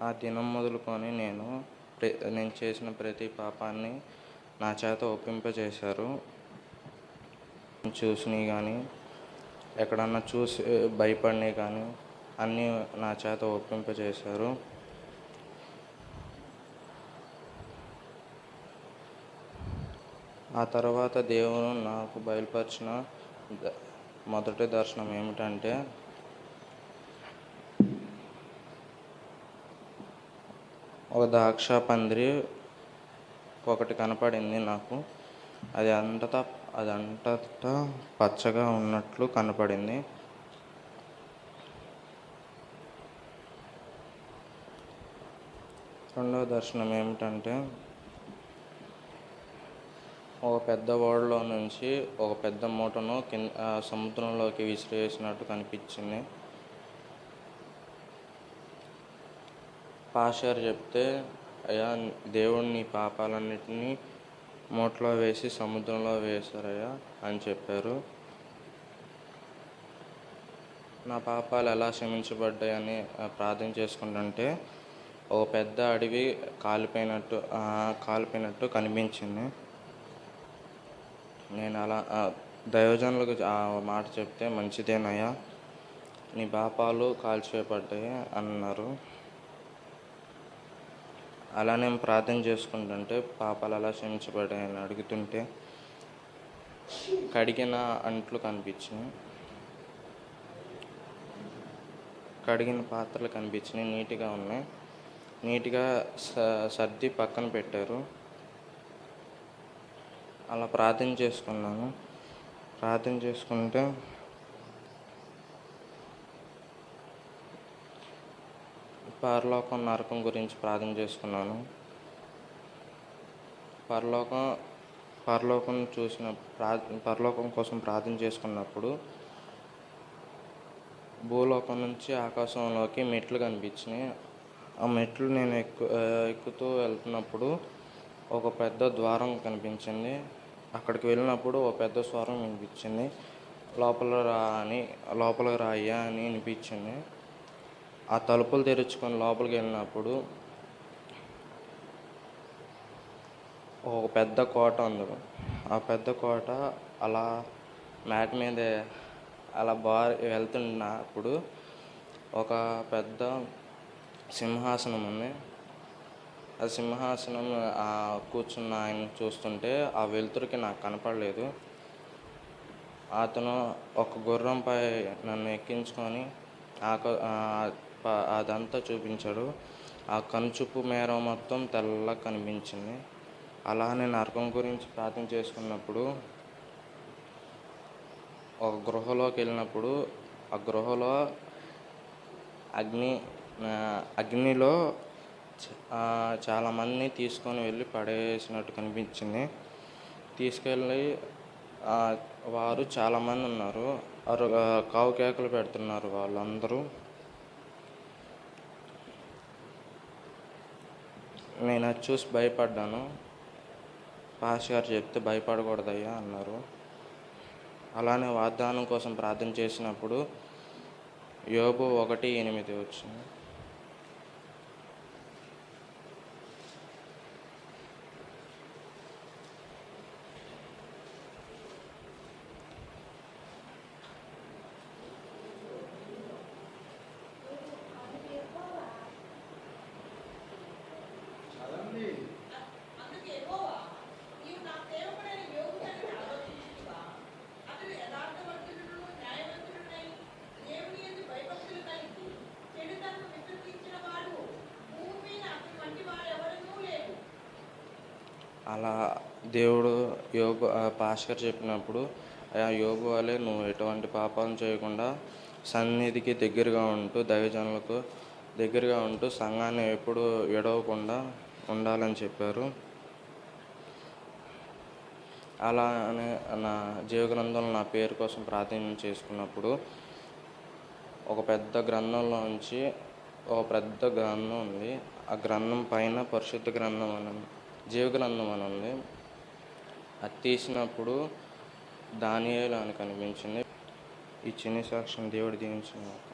ఆ దినం మొదలుకొని నేను ప్ర నేను చేసిన ప్రతి పాపాన్ని నా చేత ఒప్పింపజేశారు. చూసినవి కానీ ఎక్కడన్నా చూసి భయపడినవి కానీ అన్నీ నా చేత ఒప్పింపజేశారు. ఆ తర్వాత దేవుడు నాకు బయలుపరిచిన మొదటి దర్శనం ఏమిటంటే ఒక ద్రాక్ష పందిరి ఒకటి కనపడింది నాకు. అది అంతటా అది అంతటా పచ్చగా ఉన్నట్లు కనపడింది. రెండవ దర్శనం ఏమిటంటే ఒక పెద్ద ఓడలో నుంచి ఒక పెద్ద మూటను కింద ఆ, సముద్రంలోకి విసిరేసినట్టు కనిపించింది. పాషర్ చెప్తే అయ్యా దేవుడు నీ పాపాలన్నిటినీ మూటలో వేసి సముద్రంలో వేశారయ్యా అని చెప్పారు. నా పాపాలు ఎలా క్షమించబడ్డాయని ప్రార్థన చేసుకుంటుంటే ఒక పెద్ద అడవి కాలిపోయినట్టు కాలిపోయినట్టు కనిపించింది. నేను అలా దయోజనులకు దైవజనులకు ఆ మాట చెప్తే మంచిదేనయ్యా నీ పాపాలు కాల్చివేయబడ్డాయి అన్నారు. అలా నేను ప్రార్థన చేసుకుంటుంటే పాపాలు అలా క్షమించబడ్డాయని అడుగుతుంటే కడిగిన అంట్లు కనిపించినాయి. కడిగిన పాత్రలు కనిపించినాయి. నీట్గా ఉన్నాయి. నీట్గా స సర్ది పక్కన పెట్టారు. అలా ప్రార్థన చేసుకున్నాను. ప్రార్థన చేసుకుంటే పరలోకం నరకం గురించి ప్రార్థన చేసుకున్నాను పరలోకం పరలోకం చూసిన ప్రా పరలోకం కోసం ప్రార్థన చేసుకున్నప్పుడు భూలోకం నుంచి ఆకాశంలోకి మెట్లు కనిపించినాయి. ఆ మెట్లు నేను ఎక్కు ఎక్కుతూ వెళ్తున్నప్పుడు ఒక పెద్ద ద్వారం కనిపించింది. అక్కడికి వెళ్ళినప్పుడు ఒక పెద్ద స్వరం వినిపించింది. లోపల రా అని లోపల రాయ్యా అని వినిపించింది. ఆ తలుపులు తెరుచుకొని లోపలికి వెళ్ళినప్పుడు ఒక పెద్ద కోట ఉంది. ఆ పెద్ద కోట అలా మ్యాట్ మీద అలా బా వెళ్తున్నప్పుడు ఒక పెద్ద సింహాసనం ఉంది. ఆ సింహాసనం ఆ కూర్చున్న ఆయన చూస్తుంటే ఆ వెలుతురుకి నాకు కనపడలేదు. అతను ఒక గుర్రంపై నన్ను ఎక్కించుకొని అదంతా చూపించాడు. ఆ కనుచూపు మేర మొత్తం తెల్లగా కనిపించింది. అలానే నరకం గురించి ప్రార్థన చేసుకున్నప్పుడు ఒక గృహలోకి వెళ్ళినప్పుడు ఆ గృహలో అగ్ని అగ్నిలో చాలామంది చాలామందిని తీసుకొని వెళ్ళి పడేసినట్టు కనిపించింది. తీసుకెళ్ళి వారు చాలామంది ఉన్నారు. అరు కావు కేకలు పెడుతున్నారు వాళ్ళందరూ. నేను అది చూసి భయపడ్డాను. పాస్ గారు చెప్తే భయపడకూడదయ్యా అన్నారు. అలానే వాగ్దానం కోసం ప్రార్థన చేసినప్పుడు యోబు ఒకటి ఎనిమిది వచ్చింది. అలా దేవుడు యోగు ఆ పాస్కర్ చెప్పినప్పుడు ఆ యోగు వలె నువ్వు ఎటువంటి పాపం చేయకుండా సన్నిధికి దగ్గరగా ఉంటూ దైవజనులకు దగ్గరగా ఉంటూ సంఘాన్ని ఎప్పుడు విడవకుండా ఉండాలని చెప్పారు. అలానే నా జీవగ్రంథంలో నా పేరు కోసం ప్రార్థన చేసుకున్నప్పుడు ఒక పెద్ద గ్రంథంలో నుంచి ఒక పెద్ద గ్రంథం ఉంది. ఆ గ్రంథం పైన పరిశుద్ధ గ్రంథం అని జీవగ్రంథం అని ఉంది అది తీసినప్పుడు దానియేలు అని కనిపించింది. ఈ చిన్న సాక్ష్యం దేవుడు దీవించిన